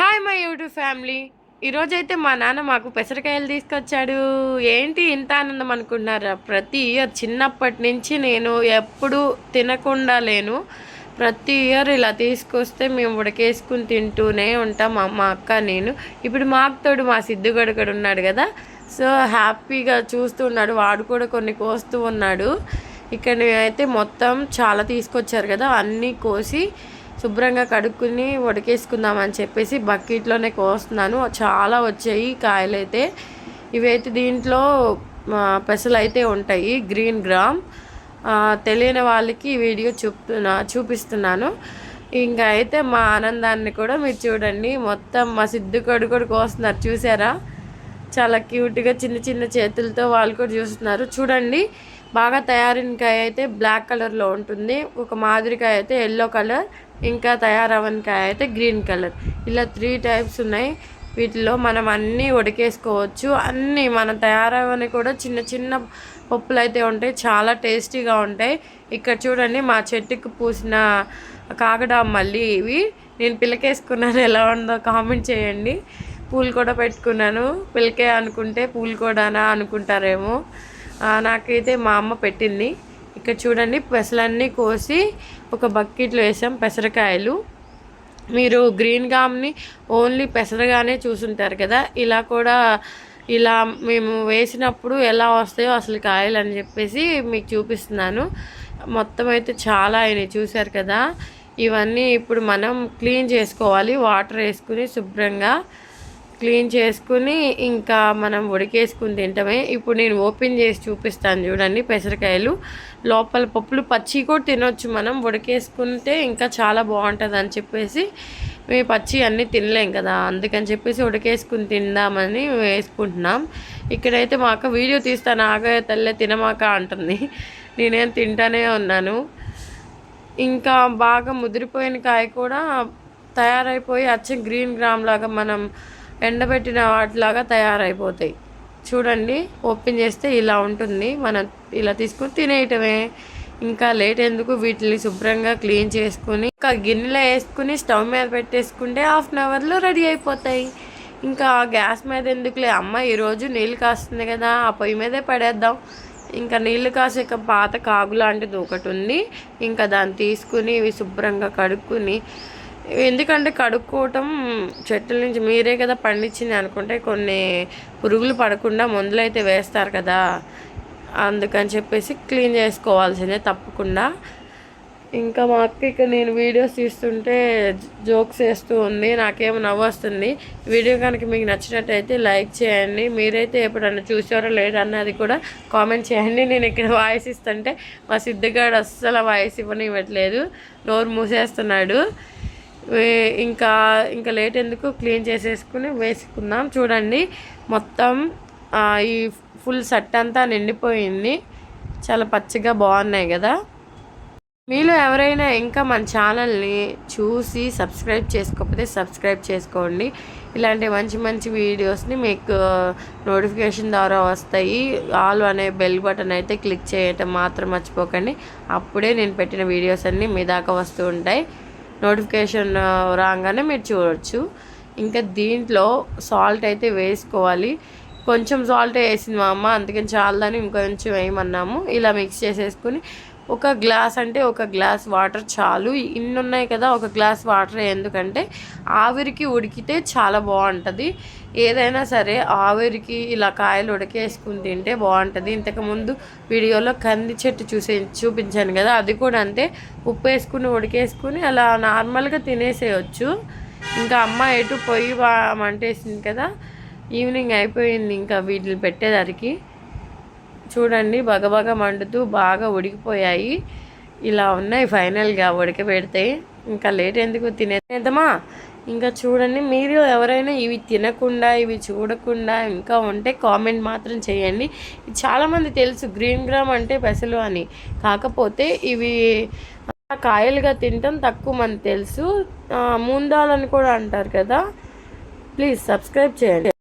Hi my YouTube family ఈరోజైతే మా నాన్న మాకు పెసరకాయలు తీసుకొచ్చాడు. ఏంటి ఇంత ఆనందం అనుకున్నారా ప్రతి ఇయర్ చిన్నప్పటి నుంచి నేను ఎప్పుడు తినకుండా లేను. ప్రతి ఇయర్ ఇలా తీసుకొస్తే మేము ఉడకేసుకుని తింటూనే ఉంటాం. మా అక్క నేను. ఇప్పుడు మా అక్కతోడు మా సిద్ధుగడు ఉన్నాడు కదా. సో హ్యాపీగా చూస్తూ ఉన్నాడు. వాడు కూడా కొన్ని కోస్తూ ఉన్నాడు. ఇక్కడ అయితే మొత్తం చాలా తీసుకొచ్చారు కదా. అన్నీ కోసి శుభ్రంగా కడుక్కుని ఉడకేసుకుందామని చెప్పేసి బకెట్లోనే కోస్తున్నాను. చాలా వచ్చాయి కాయలైతే. ఇవైతే దీంట్లో పెసలు అయితే ఉంటాయి గ్రీన్ గ్రామ్. తెలియని వాళ్ళకి ఈ వీడియో చూపుతున్నా చూపిస్తున్నాను. ఇంకా అయితే మా ఆనందాన్ని కూడా మీరు చూడండి. మొత్తం మా సిద్ధు కొడు కూడా కోస్తున్నారు. చూసారా? చాలా క్యూట్గా చిన్న చిన్న చేతులతో వాళ్ళు కూడా చూస్తున్నారు. చూడండి బాగా తయారైన కాయ అయితే బ్లాక్ కలర్లో ఉంటుంది. ఒక మాదిరికాయ అయితే ఎల్లో కలర్ ఇంకా తయారవని కాయ అయితే గ్రీన్ కలర్. ఇలా త్రీ టైప్స్ ఉన్నాయి. వీటిలో మనం అన్నీ ఉడికేసుకోవచ్చు. అన్నీ మన తయారవని కూడా చిన్న చిన్న పప్పులు అయితే ఉంటాయి. చాలా టేస్టీగా ఉంటాయి. ఇక్కడ చూడండి మా చెట్టుకు పూసిన కాగడా మళ్ళీ ఇవి. నేను పిల్లకేసుకున్నాను ఎలా ఉందో కామెంట్ చేయండి. పూలు కూడా పెట్టుకున్నాను. పిల్లకే అనుకుంటే పూలు కూడానా అనుకుంటారేమో. నాకైతే మా అమ్మ పెట్టింది. ఇక్కడ చూడండి పెసలన్నీ కోసి ఒక బకెట్లో వేసాం పెసరకాయలు. మీరు గ్రీన్ గామ్ని ఓన్లీ పెసరగానే చూసుంటారు కదా. ఇలా కూడా ఇలా మేము వేసినప్పుడు ఎలా వస్తాయో అసలు కాయలు అని చెప్పేసి మీకు చూపిస్తున్నాను. మొత్తం అయితే చాలా అయినాయి చూశారు కదా. ఇవన్నీ ఇప్పుడు మనం క్లీన్ చేసుకోవాలి వాటర్ వేసుకుని శుభ్రంగా. క్లీన్ చేసుకుని ఇంకా మనం ఉడికేసుకుని తింటమే. ఇప్పుడు నేను ఓపెన్ చేసి చూపిస్తాను చూడండి పెసరకాయలు. లోపల పప్పులు పచ్చి కూడా తినొచ్చు మనం. ఉడికేసుకుంటే ఇంకా చాలా బాగుంటుంది అని చెప్పేసి మేము పచ్చి అన్నీ తినలేం కదా. అందుకని చెప్పేసి ఉడికేసుకుని తిందామని వేసుకుంటున్నాం. ఇక్కడైతే మా అక్క వీడియో తీస్తాను ఆగా తల్లే తినమాక అంటుంది. నేనేం తింటానే ఉన్నాను. ఇంకా బాగా ముదిరిపోయిన కాయ కూడా తయారైపోయి అచ్చ గ్రీన్ గ్రామ్ లాగా మనం ఎండబెట్టిన వాటిలాగా తయారైపోతాయి. చూడండి ఓపెన్ చేస్తే ఇలా ఉంటుంది. మనం ఇలా తీసుకుని తినేయటమే. ఇంకా లేట్ ఎందుకు? వీటిని శుభ్రంగా క్లీన్ చేసుకుని ఇంకా గిన్నెలో వేసుకుని స్టవ్ మీద పెట్టేసుకుంటే హాఫ్ అన్ అవర్లో రెడీ అయిపోతాయి. ఇంకా గ్యాస్ మీద ఎందుకులే? అమ్మ ఈరోజు నీళ్ళు కాస్తుంది కదా ఆ పొయ్యి మీదే పడేద్దాం. ఇంకా నీళ్ళు కాసేక పాత కాగు లాంటిది ఒకటి ఉంది. ఇంకా దాన్ని తీసుకుని ఇవి శుభ్రంగా కడుక్కుని ఎందుకంటే కడుక్కోవటం చెట్ల నుంచి మీరే కదా పండించింది అనుకుంటే కొన్ని పురుగులు పడకుండా మందులు అయితే వేస్తారు కదా. అందుకని చెప్పేసి క్లీన్ చేసుకోవాల్సిందే తప్పకుండా. ఇంకా మా అక్క ఇక్కడ నేను వీడియోస్ తీస్తుంటే జోక్స్ వేస్తూ ఉంది. నాకేమో నవ్వు వస్తుంది. వీడియో కనుక మీకు నచ్చినట్టయితే లైక్ చేయండి. మీరైతే ఎప్పుడన్నా చూసారో లేదన్నది కూడా కామెంట్ చేయండి. నేను ఇక్కడ వాయిస్ ఇస్తుంటే మా సిద్ధగాడు అస్సలు వాయిస్ ఇవ్వనివ్వట్లేదు. నోరు మూసేస్తున్నాడు. ఇంకా ఇంకా లేట్ ఎందుకు? క్లీన్ చేసేసుకుని వేసుకుందాం. చూడండి మొత్తం ఈ ఫుల్ సెట్ అంతా నిండిపోయింది. చాలా పచ్చగా బాగున్నాయి కదా. మీలో ఎవరైనా ఇంకా మన ఛానల్ని చూసి సబ్స్క్రైబ్ చేసుకోకపోతే సబ్స్క్రైబ్ చేసుకోండి. ఇలాంటి మంచి మంచి వీడియోస్ని మీకు నోటిఫికేషన్ ద్వారా వస్తాయి. ఆల్ అనే బెల్ బటన్ అయితే క్లిక్ చేయటం మాత్రం మర్చిపోకండి. అప్పుడే నేను పెట్టిన వీడియోస్ అన్నీ మీ దాకా వస్తూ ఉంటాయి. నోటిఫికేషన్ రాగానే మీరు చూడవచ్చు ఇంకా దీంట్లో సాల్ట్ అయితే వేసుకోవాలి. కొంచెం సాల్ట్ వేసింది మా అమ్మ అందుకని చాలదని ఇంకొంచెం వేయమన్నాము. ఇలా మిక్స్ చేసేసుకుని ఒక గ్లాస్ అంటే ఒక గ్లాస్ వాటర్ చాలు. ఇన్ని ఉన్నాయి కదా ఒక గ్లాస్ వాటర్. ఎందుకంటే ఆవిరికి ఉడికితే చాలా బాగుంటుంది. ఏదైనా సరే ఆవిరికి ఇలా కాయలు ఉడకేసుకుని తింటే బాగుంటుంది. ఇంతకుముందు వీడియోలో కంది చెట్టు చూసే చూపించాను కదా అది కూడా అంతే. ఉప్పు వేసుకుని ఉడికేసుకుని అలా నార్మల్గా తినేసేయచ్చు. ఇంకా అమ్మ ఎటు పొయ్యి మంటేసింది కదా ఈవినింగ్ అయిపోయింది ఇంకా వీటిని పెట్టేసరికి చూడండి బగబగ మండుతూ బాగా ఉడికిపోయాయి. ఇలా ఉన్నాయి ఫైనల్గా ఉడకబెడితే. ఇంకా లేట్ ఎందుకు తినేద్దామా? ఇంకా చూడండి మీరు ఎవరైనా ఇవి తినకుండా ఇవి చూడకుండా ఇంకా ఉంటే కామెంట్ మాత్రం చేయండి. చాలామంది తెలుసు గ్రీన్ గ్రామ్ అంటే పెసలు అని. కాకపోతే ఇవి కాయలుగా తినటం తక్కువ మంది తెలుసు. ముందాలని కూడా అంటారు కదా. ప్లీజ్ సబ్స్క్రైబ్ చేయండి.